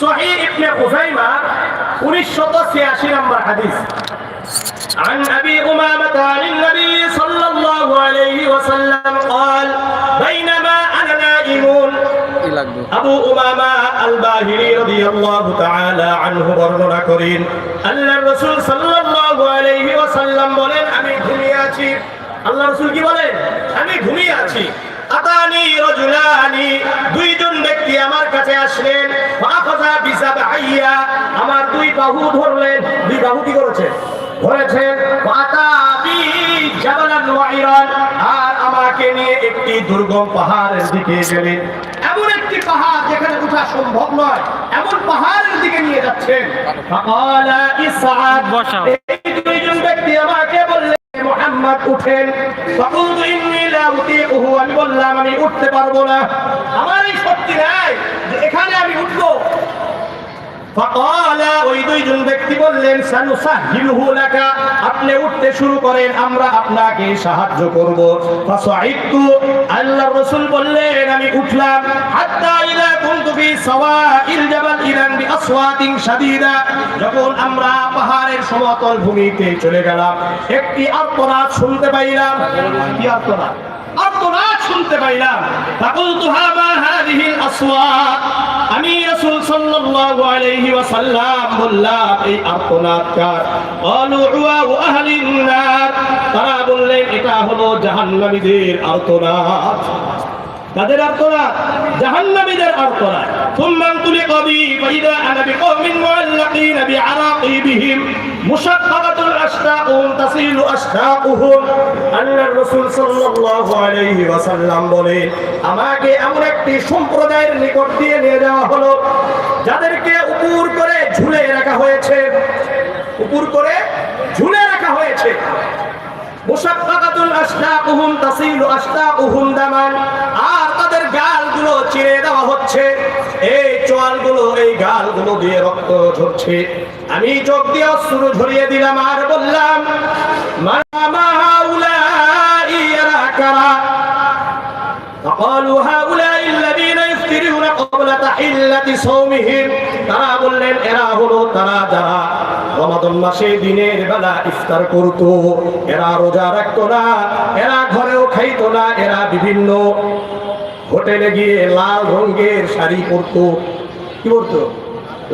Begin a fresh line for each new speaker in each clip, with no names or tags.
সহিহ ইবনে খুজাইমা 1986 নম্বর হাদিস عن ابي امامه عن النبي صلى الله عليه وسلم قال بينما انا نائم
কি লাগবে
আবু উমামা আল বাহিরি রাদিয়াল্লাহু তাআলা আনহু বর্ণনা করেন আল্লাহর রাসূল সাল্লাল্লাহু আলাইহি ওয়াসাল্লাম বলেন আমি ঘুমিয়ে আছি আল্লাহর রাসূল কি বলেন আমি ঘুমিয়ে আছি আতানি রজুলানি, দুইজন ব্যক্তি আমার কাছে আসলেন আমার দুই বাহু ধরলেন, দুই বাহু কি করেছে? আর আমাকে নিয়ে একটি দুর্গম পাহাড়ের দিকে গেলেন এমন একটি পাহাড় যেখানে উঠা সম্ভব নয় এমন পাহাড়ের দিকে নিয়ে যাচ্ছেন দুইজন ব্যক্তি আমাকে বললেন আমি বললাম আমি উঠতে পারব না। আমার এই শক্তি নাই যে এখানে আমি উঠবো। পাহাড়ের সমতল ভূমিতে চলে গেলাম একটি আর্তনাদ শুনতে পাইলাম। আর্তনাদ! শুনতে পাইলাম আমি রাসূল সাল্লাল্লাহু আলাইহি ওয়াসাল্লাম বললাম, এই আর্তনাদকার উওয়া আহলিন নার। তারা বললেন, এটা হলো জাহান্নামীদের আর্তনাদ। তাদের আর তোরা, জাহান্নামীদের আর তোরা। সুম্মান তুলে কবি বাইদা আনা বিকওমিন মুআল্লাকিন বিআরাকিবিহিম। মুশাক্কাকাতুল আশতাকুম তাসিলু আশতাকুহুম। আল্লাহর রাসূল সাল্লাল্লাহু আলাইহি ওয়াসাল্লাম বলেন আমাকে এমন একটি সম্প্রদায়ের নিকট দিয়ে নিয়ে যাওয়া হলো, যাদেরকে উপর করে ঝুলে রাখা হয়েছে। উপর করে ঝুলে রাখা হয়েছে। মুশাক্কাকাতুল আশতাকুহুম তাসিলু আশতাকুহুম দামান। হচ্ছে এই চোয়ালগুলো, এই গালগুলো দিয়ে রক্ত ঝরছে। আমি চোখ দিয়ে অস্ত্র ঝরিয়ে দিলাম আর বললাম তারা বললেন, এরা হলো তারা যারা রমাদন মাসে দিনের বেলা ইফতার করত। এরা রোজা রাখতো না, এরা ঘরেও খাইতো না, এরা বিভিন্ন হোটেলে গিয়ে লাল রঙের শাড়ি পরতো। কি পরতো?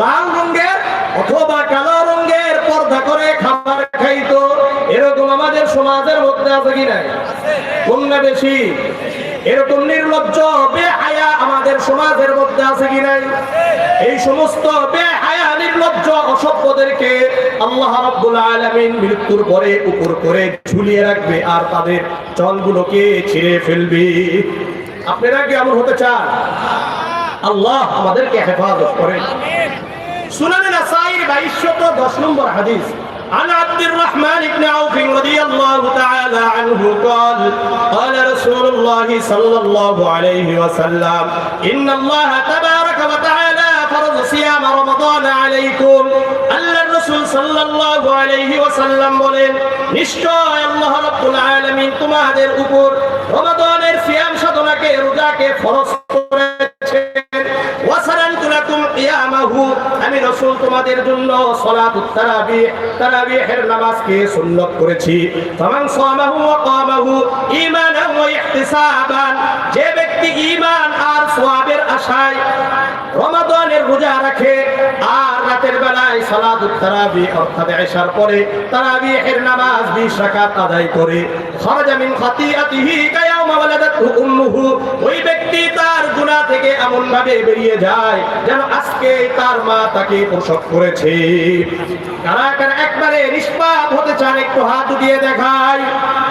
লাল রঙের অথবা কালো রঙের পর্দা করে খাবার খাইতো। এরকম আমাদের সমাজের মধ্যে আছে কি নাই? কোনটা বেশি? এরকম নির্লজ্জ, বেহায়া আমাদের সমাজের মধ্যে আছে কি নাই? এই সমস্ত বেহায়া, নির্লজ্জ অসভ্যদেরকে আল্লাহ রাব্বুল আলামিন মৃত্যুর পরে উপর করে ঝুলিয়ে রাখবে আর তাদের চলগুলোকে ছিঁড়ে ফেলবে। আপনারা কি এমন হতে চান আল্লাহ আমাদেরকে হেফাজত করেন সুনান নাসাইর 2210 নম্বর হাদিস عن عبد الرحمن بن عوف رضي الله تعالى عنه قال قال رسول الله صلى الله عليه وسلم إن الله تبارك وتعالى فرض صيام رمضان عليكم আল্লাহ রাসূল সাল্লাল্লাহু আলাইহি ওয়াসাল্লাম বলেন নিশ্চয় আল্লাহ রাব্বুল আলামিন তোমাদের উপর রমাদানের সিয়াম সাধনাকে রোজাকে ফরজ করেছেন ওয়াসারানতু লাকুম কিয়ামাহু আমি রাসূল তোমাদের জন্য সালাতুত তারাবিহ তারাবিহের নামাজকে সুন্নাত করেছি ফামান সামাহু ওয়া কামাহু ঈমানান ওয়া ইহতিসাবান যে ব্যক্তি ঈমান আর সওয়াবের আশায় রমাদানের রোজা রাখে, আর রাতের বেলায় সালাতুত তারাবি অর্থাৎ এশার পরে তারাবিহের নামাজ 20 রাকাত আদায় করে। খরাজামিন খাতিয়াতিহি উম্মুহু। ওই ব্যক্তি তার গুনাহ থেকে এমন ভাবে বেরিয়ে যায় যেন আজকে তার মা তাকে প্রসব করেছে। কারা কারা একবারে নিষ্পাপ হতে চান, একটু হাত দিয়ে দেখায়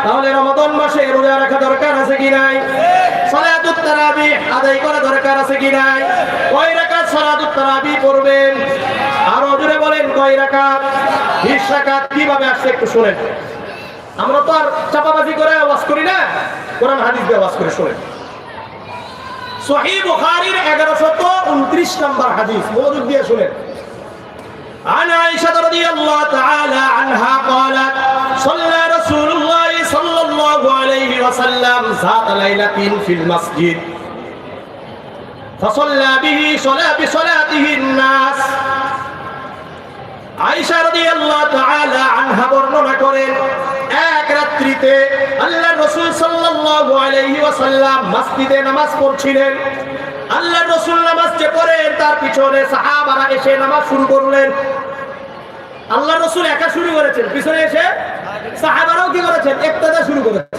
তাহলে রমাদান মাসে রোজা রাখা দরকার আছে কি নাই? সালাতুত তারাবি আদায় করা দরকার আছে কি নাই কয় রাকাত সালাতুত তারাবি পড়বেন আরো জোরে বলেন কয় রাকাত 20 রাকাত কিভাবে আসছে একটু শুনেন আমরা তো আর চাপাবাজি করে আওয়াজ করি না কোরআন হাদিস দিয়ে আওয়াজ করে শুনেন সহি বুখারীর 1129 নম্বর হাদিস মনোযোগ দিয়ে শুনেন عن عائشة رضي الله تعالى عنها قالت صلى رسول وسلم ذات ليلة في المسجد فصلى به صلاة بصلاته الناس আয়েশা রাদিয়াল্লাহু তাআলা আনহা বর্ণনা করেন এক রাত্রিতে আল্লাহ রাসূল সাল্লাল্লাহু আলাইহি ওয়াসাল্লাম মসজিদে নামাজ পড়ছিলেন আল্লাহ রাসূল নামাজ যে পড়েন তার পিছনে সাহাবারা এসে নামাজ শুরু করলেন আল্লাহ রসুল একা শুরু করেছেন পিছনে এসে সাহাবারাও কি করেছেন একটাদা শুরু করেছেন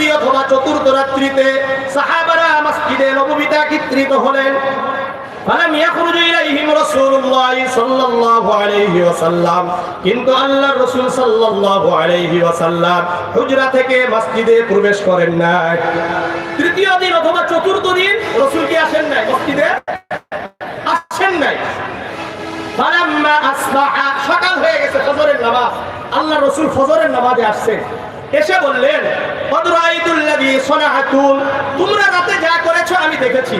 রাত্রি অথবা চতুর্থ রাত্রিতে সাহাবারা মসজিদে নববীতে একত্রিত হলেন فلم يخرج إليهم رسول الله صلى الله عليه وسلم কিন্তু আল্লাহর রাসূল সাল্লাল্লাহু আলাইহি ওয়াসাল্লাম হুজরা থেকে মসজিদে প্রবেশ করেন নাই তৃতীয় দিন অথবা চতুর্থ দিন রাসূল কি আসেন নাই মসজিদে আসেন নাই ফালাম্মা আসবাহা সকাল হয়ে গেছে ফজরের নামাজ আল্লাহ রসুল ফজরের নামাজে আসছে এসে বললেন তোমরা রাতে যা করেছ আমি দেখেছি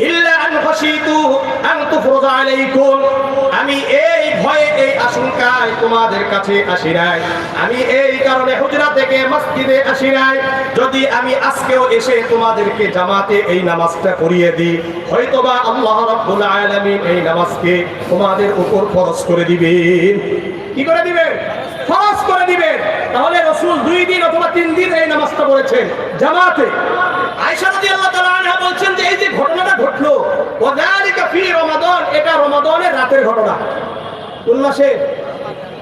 ইল্লা আন খাশিতু আন তুফরজ আলাইকুম আমি এই ভয়ে এই আশঙ্কায় তোমাদের কাছে আসি নাই। আমি এই কারণে হুজরা থেকে মসজিদে আসি নাই। যদি আমি আজকেও এসে তোমাদেরকে জামাতে এই নামাজটা দিই, হয়তোবা আল্লাহ এই নামাজকে তোমাদের উপর ফরজ করে দিবেন। কি করে দিবেন? ফরজ করে দিবেন। তাহলে রসুল দুই দিন অথবা তিন দিন এই নামাজটা পড়েছেন জামাতে। আনহা বলছেন যে এই যে ঘটনাটা ঘটলো ওয়াযালিকা ফি রমাদান এটা রমাদানের রাতের ঘটনা কোন মাসে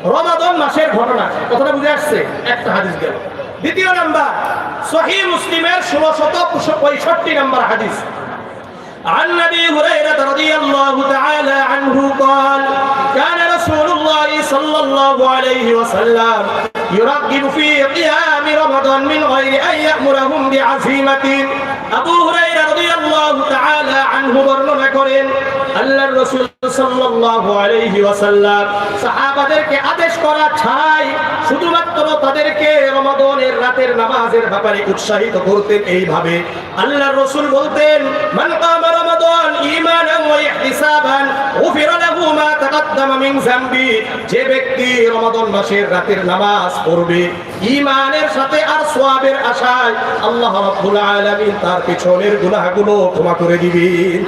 রমাদান মাসের ঘটনা কথাটা বুঝে আসছে একটা হাদিস গেল দ্বিতীয় নাম্বার সহিহ মুসলিমের ষোলশত পঁয়ষট্টি নাম্বার হাদিস عن ابي هريره رضي الله تعالى عنه قال كان رسول الله صلى الله عليه وسلم يرغب في قيام رمضان من غير ان يامرهم بعزيمه আবু হুরাইরা নামাজের ব্যাপারে উৎসাহিত করতেন এইভাবে। আল্লাহর রাসূল বলতেন যে ব্যক্তি রমাদান মাসের রাতের নামাজ পড়বে ঈমানের সাথে আর সোয়াবের আশায় আল্লাহ রাব্বুল আলামিন তার পিছনের গুনাহগুলো ক্ষমা করে দিবেন।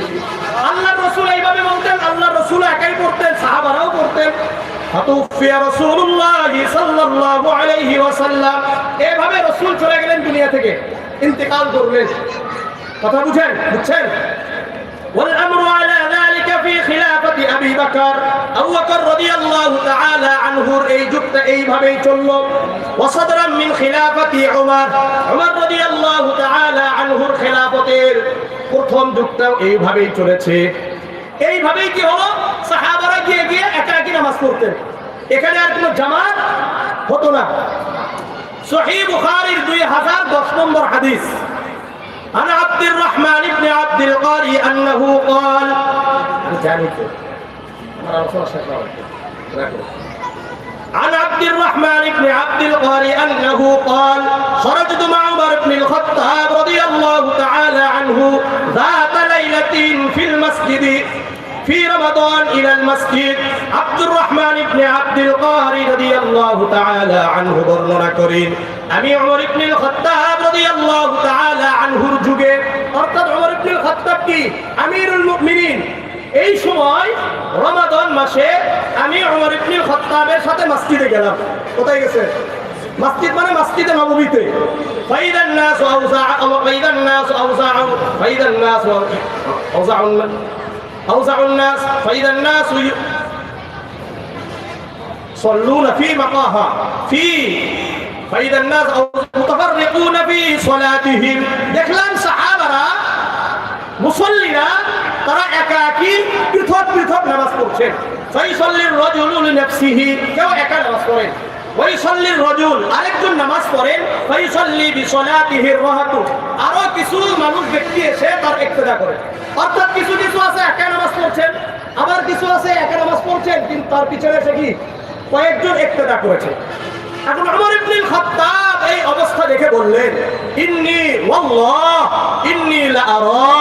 আল্লাহ রাসূল এইভাবে বলতেন, আল্লাহর রাসূল একাই পড়তেন, সাহাবারাও পড়তেন। ফাতুফিয়া রাসূলুল্লাহ সাল্লাল্লাহু আলাইহি ওয়াসাল্লাম। এভাবে রাসূল চলে গেলেন দুনিয়া থেকে। ইন্তেকাল করলেন। কথা বুঝেন? বুঝছেন? والأمر على ذلك في خلافة أبي بكر أبو بكر رضي الله تعالى عنه এই যুগটা এইভাবেই চলল وصدرا من خلافة عمر عمر رضي الله تعالى عنه খেলাফতের প্রথম যুগটাও এইভাবেই চলেছে এইভাবেই কি হলো সাহাবারা গিয়ে গিয়ে একা একই নামাজ পড়তেন এখানে আর কোনো জামাত হতো না সহি বুখারীর দুই হাজার দশ নম্বর হাদিস عن عبد الرحمن بن عبد القاري أنه قال عن عبد الرحمن بن عبد القاري أنه قال خرجت مع عمر بن الخطاب رضي الله تعالى عنه ذات ليلة في المسجد في رمضان إلى المسجد عبد الرحمن بن عبد القاري رضي الله تعالى عنه برنا كريم أمي عمر بن الخطاب رضي الله تعالى عنه কি আমিরুল মুমিনিন এই সময় রমাদান মাসে আমি ওমর ইবনে খাত্তাবের সাথে মসজিদে গেলাম কোথায় গেছে মসজিদ মানে মসজিদে নববীতে ফাইদান নাস আওজা ফাইদান নাস আওজা ফাইদান নাস আওজা أوزع الناس فإذا الناس يصلون في مقاها في فإذا الناس متفرقون في صلاتهم দেখলাম সাহাবারা মুসল্লিরা তারা একাকী পৃথক পৃথক নামাজ পড়ছেন ফাইসাল্লির রাজুলু লিনাফসিহি কেউ একা নামাজ পড়েন রাজুল, আরেকজন নামাজ পড়েন কিছু তার করে। অর্থাৎ কিছু কিছু একা নামাজ পড়ছেন, আবার কিছু আছে একা নামাজ পড়ছেন, কিন্তু তার পিছনে এসে কি? কয়েকজন ইক্তেদা করেছে। এখন আমার ইবনুল খাত্তাব এই অবস্থা দেখে বললেন ইন্নি ওয়াল্লাহ ইন্নি লাআরা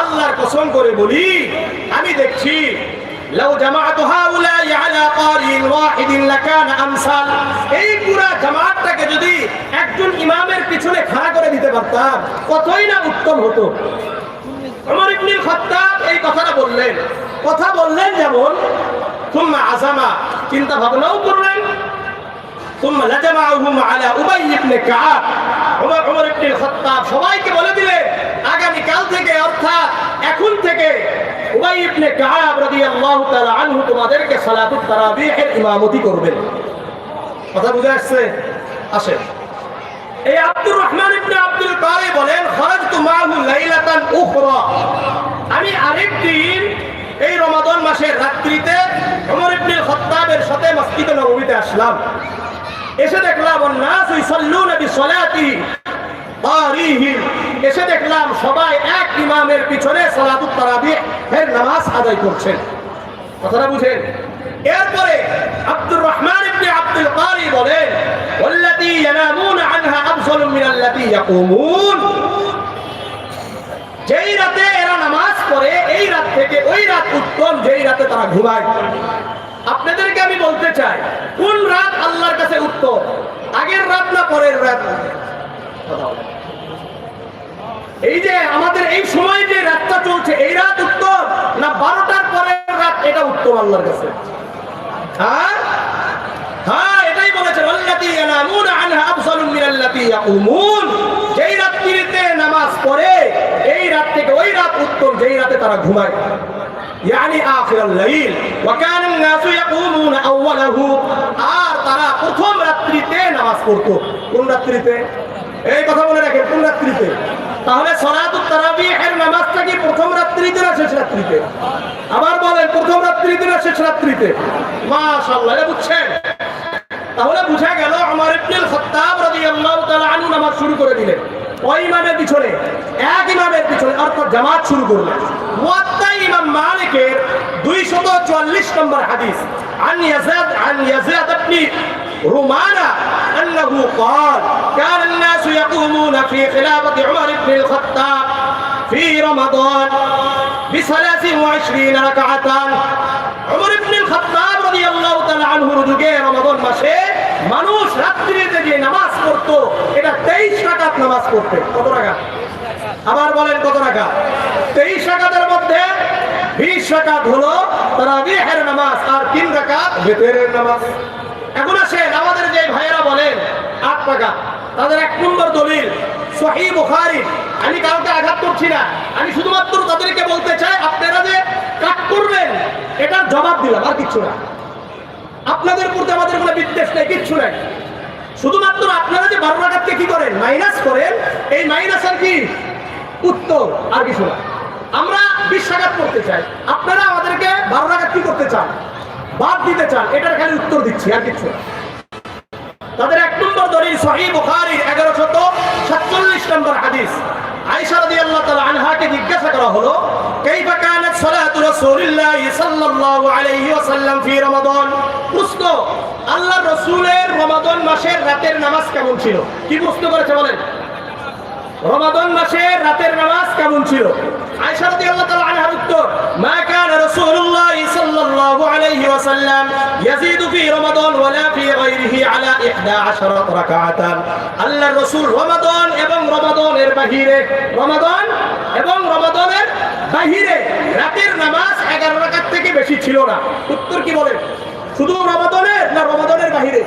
আল্লাহর কসম করে বলি আমি দেখছি لو جمعت هؤلاء على قارئ واحد لكان امثال এই পুরা জামাতটাকে যদি একজন ইমামের পিছনে খাড়া করে দিতে পারতাম কতই না উত্তম হতো ওমর ইবনুল খাত্তাব এই কথাটা বললেন কথা বললেন যেমন তুম্মা আজামা চিন্তা ভাবনাও করলেন ثم لجمعهم على ابي بن كعب عمر عمر بن الخطاب সবাইকে বলে দিলে আগামী কাল থেকে অর্থাৎ এখন থেকে উবাই ইবনে কাআব রাদিয়াল্লাহু তাআলা আনহু তোমাদেরকে সালাতুত তারাবিহের ইমামতি করবেন কথা বুঝে আসছে আসেন এই আব্দুর রহমান ইবনে আব্দুল কারি বলেন খরাজতু মাহু লাইলাতান উখরা আমি আরেকদিন এই রমাদান মাসের রাত্রিতে ওমর ইবনে খাত্তাবের সাথে মসজিদে নববীতে আসলাম এসে দেখলাম এসে দেখলাম, সবাই এক ইমামের পিছনে সালাতুত তারাবিহ এর নামাজ আদায় করছেন। কথাটা বুঝেন? এরপরে আব্দুর রহমান ইবনে আব্দুল কারি বলেন, ওয়াল্লাতী ইয়ানামুনা আনহা আফজালু মিনাল্লাতী ইয়াকুমুন। যেই রাতে এরা নামাজ পড়ে, এই রাত থেকে ওই রাত উত্তম, যেই রাতে তারা ঘুমায়। আপনাদেরকে আমি বলতে চাই, কোন রাত আল্লাহর কাছে উত্তম? আগের রাত না পরের রাত? এই যে আমাদের এই সময় যে রাতটা চলছে, এই রাত উত্তম না বারোটার পরের রাত এটা উত্তম আল্লাহর কাছে? হ্যাঁ? হ্যাঁ এটাই বলেছেন, আল্লাতি ইয়ানামুন আনহা আফসালুম মিনাল্লাতি ইয়াকুমুন। যেই রাত্রিতে নামাজ পড়ে, এই রাত থেকে ওই রাত উত্তম, যেই রাতে তারা ঘুমায়। يعني آخر الليل وكان الناس يقومون أوله আর তারা প্রথম রাত্রিতে নামাজ পড়তো কোন রাত্রিতে এই কথা মনে রাখেন কোন রাত্রিতে তাহলে সলাতুত তারাবিহের নামাজটা কি প্রথম রাত্রিতে না শেষ রাত্রিতে আবার বলেন প্রথম রাত্রিতে না শেষ রাত্রিতে মাশাআল্লাহ এটা বুঝছেন তাহলে বুঝা গেল আমার ইবনুল খাত্তাব রাদিয়াল্লাহু তাআলা আনহু নামাজ শুরু করে দিলেন ওই ইমামের পিছনে এক ইমামের পিছনে অর্থাৎ জামাত শুরু করলেন মুয়াত্তা ইমাম মালিকের 244 নম্বর হাদিস عن يزيد عن يزيد بن رمانة أنه قال كان الناس يقومون في خلافة عمر بن الخطاب في رمضان بثلاث وعشرين ركعة عمر بن الخطاب رضي الله تعالى عنه রুজুগে রমাদান মাসে মানুষ রাত্রিতে যে নামাজ পড়তো এটা তেইশ রাকাত নামাজ পড়তে কত রাকাত আবার বলেন কত টাকা তেইশ টাকাদের মধ্যে বিশ রাকাত হলো তারা তারাবিহের নামাজ আর তিন রাকাত বেতেরের নামাজ। এখন আসেন আমাদের যে ভাইয়েরা বলেন, আট টাকা তাদের এক নম্বর দলিল সহি বুখারি। আমি কাউকে আঘাত করছি না। আমি শুধুমাত্র তাদেরকে বলতে চাই, আপনারা যে কাট করবেন, এটার জবাব দিলাম, আর কিচ্ছু না। আপনাদের প্রতি আমাদের কোনো বিদ্বেষ নেই, কিচ্ছু নাই। শুধুমাত্র আপনারা যে বারো টাকাকে কি করেন? মাইনাস করেন। এই মাইনাস আর কি? উত্তর আর কিছু না। আমরা বিশ করতে চাই। আপনারা আমাদেরকে বারো কি করতে চান? বাদ দিতে চান। এটার খালি উত্তর দিচ্ছি, আর কিছু তাদের এক নম্বর দলিল সহি বুখারীর 1147 নম্বর হাদিস। আয়েশা রাদিয়াল্লাহু তাআলা আনহাকে জিজ্ঞাসা করা হলো, কাইফা কানাত সালাতু রাসূলিল্লাহ সাল্লাল্লাহু আলাইহি ওয়াসাল্লাম ফি রমাদান? প্রশ্ন আল্লাহ রাসূলের রমাদান মাসের রাতের নামাজ কেমন ছিল? কি প্রশ্ন করেছে বলেন? রমাদান মাসের রাতের নামাজ কেমন ছিল? আয়েশা রাদিয়াল্লাহু তাআলা আনহার উত্তর, মা কানা রাসূলুল্লাহ সাল্লাল্লাহু আলাইহি ওয়াসাল্লাম ইয়াজিদু ফি রমাদান ওয়ালা ফি গায়রিহি আলা 11 রাকাতান আল্লাহর রাসূল রমাদান এবং রমাদানের বাহিরে, রমাদান এবং রমাদানের বাহিরে রাতের নামাজ 11 রাকাত থেকে বেশি ছিল না। উত্তর কি বলেন শুধু রমাদানের না রমাদানের বাহিরে?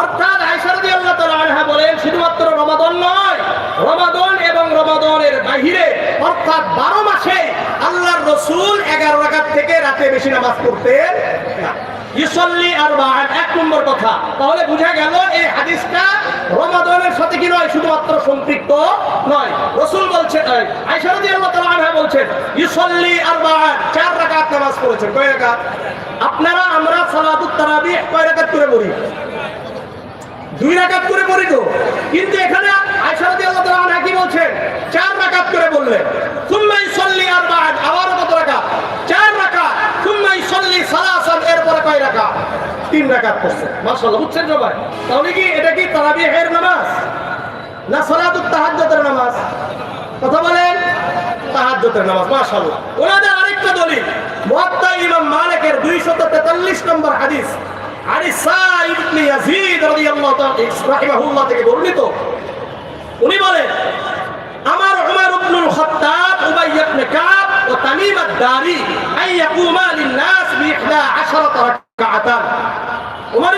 অর্থাৎ আয়েশা রাদিয়াল্লাহু তাআলা আনহা বলেন শুধুমাত্র রমাদান নয় রমাদান এবং রমাদানের বাহিরে অর্থাৎ 12 মাসে আল্লাহর রাসূল 11 রাকাত থেকে রাতে বেশি নামাজ পড়তেন না। ইউসাল্লি আরবাআন এক নম্বর কথা। তাহলে বোঝা গেল এই হাদিসটা রমাদানের সাথে কি নয় শুধুমাত্র সম্পৃক্ত নয়। রাসূল বলছেন এই, আয়েশা রাদিয়াল্লাহু তাআলা আনহা বলছেন ইউসাল্লি আরবাআন চার রাকাত নামাজ পড়েছেন। কয় আপনারা আমরা সালাতুত তারাবিহ কয় রাকাত করে পড়ি? দুই রাকাত করে পড়ি তো কিন্তু এখানে আয়সা রাদিয়াল্লাহু তাআলা কি বলছেন? চার বললেন সুম্মা ইসাল্লি আরবাআন, আবারও কত রাকাত? চার রাকাত। সুম্মা ইসাল্লি সালাসান, এরপরে কয় রাকাত? তিন রাকাত পড়ছে। মাশাআল্লাহ, বুঝছেন সবাই? তাহলে কি এটা কি তারাবিহের নামাজ? না সালাতুত তাহাজ্জুদের নামাজ? কথা বলেন, তাহাজ্জুদের নামাজ, মাশাআল্লাহ। ওনাদের আরেকটা দলিল, মুয়াত্তা ইমাম মালিকের 243 নম্বর হাদিস। আনি সাইদ ইবনে ইয়াজিদ রাদিয়াল্লাহু তাআলা রাহিমাহুল্লাহ থেকে বর্ণিত। আমার উমর ইবনুল খাত্তাব উবাই ইবনে তামিম আদ-দারি আই ইয়াকুমা লিন-নাস বি 11 রাকাতান উমর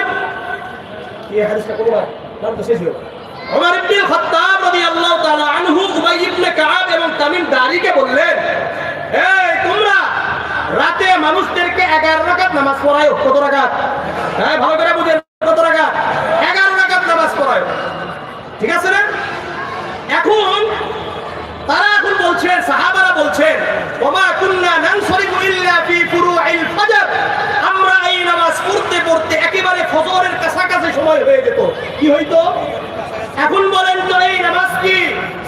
কি হাদিসটা কোন নাম তো এবং তামিম দারিকে বললেন এই তোমরা রাতে 11 রাকাত নামাজ পড়ায় কত রাকাত? হ্যাঁ ভালো করে বুঝেন, কত রাকাত? 11 রাকাত নামাজ পড়ায় ঠিক আছে না? এখন তারা এখন বলছেন, সাহাবারা বলছেন, ওমা কুন্না নানসরিফু ইল্লা ফি ফুরুইল ফজর। আমরা এই নামাজ পড়তে পড়তে একেবারে ফজরের কাছাকাছি সময় হয়ে যেত। কি হইতো? এখন বলেন তো এই নামাজ কি?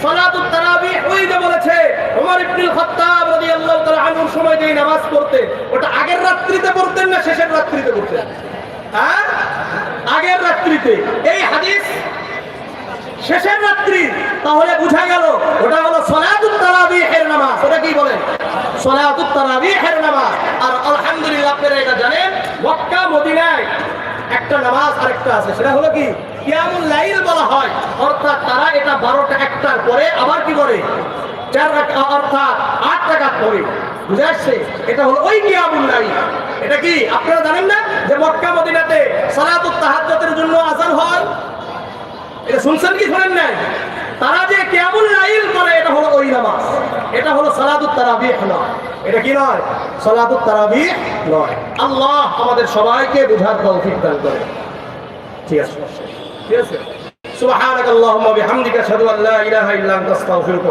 সালাতুত তারাবিহ হইতে বলেছে, ওমর ইবনুল খাত্তাব রাদিয়াল্লাহু তাআলা আনহুর সময় যে নামাজ পড়তে, ওটা আগের রাত্রিতে পড়তেন না শেষের রাত্রিতে পড়তেন আগের রাত্রিতে। এই হাদিস শেষের রাত্রি, তাহলে বুঝা গেল ওটা হলো সলাতুত তারাবিহের নামাজ। ওটা কি বলেন? সলাতুত তারাবিহের নামাজ। আর আলহামদুলিল্লাহ আপনারা এটা জানেন, মক্কা, মদিনায় একটা নামাজ আরেকটা আছে। সেটা হলো কি? কিয়ামুল লাইল বলা হয়। অর্থাৎ তারা এটা বারোটা একটার পরে আবার কি করে? চার অর্থাৎ আট টাকা পরে। বুঝে আসছে এটা হলো ওই কিয়ামুল লাইল। এটা কি? আপনারা জানেন না যে মক্কা মদিনাতে তাহাজ্জুদের জন্য আজান হয়? এটা শুনছেন কি শোনেন নাই? তারা যে কেমন লাইল করে, এটা হলো ওই নামাজ। এটা হলো সালাতুত নয়। এটা কি নয়? সালাতুত নয়। আল্লাহ আমাদের সবাইকে বুঝার তৌফিক দান করে। ঠিক আছে? ঠিক আছে? সুবহানাক আল্লাহুম্মা বিহামদিকা, আশহাদু আল লা ইলাহা ইল্লা আনতা, আস্তাগফিরুকা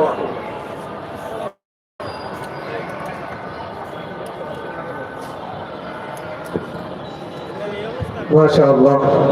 মাশাআল্লাহ।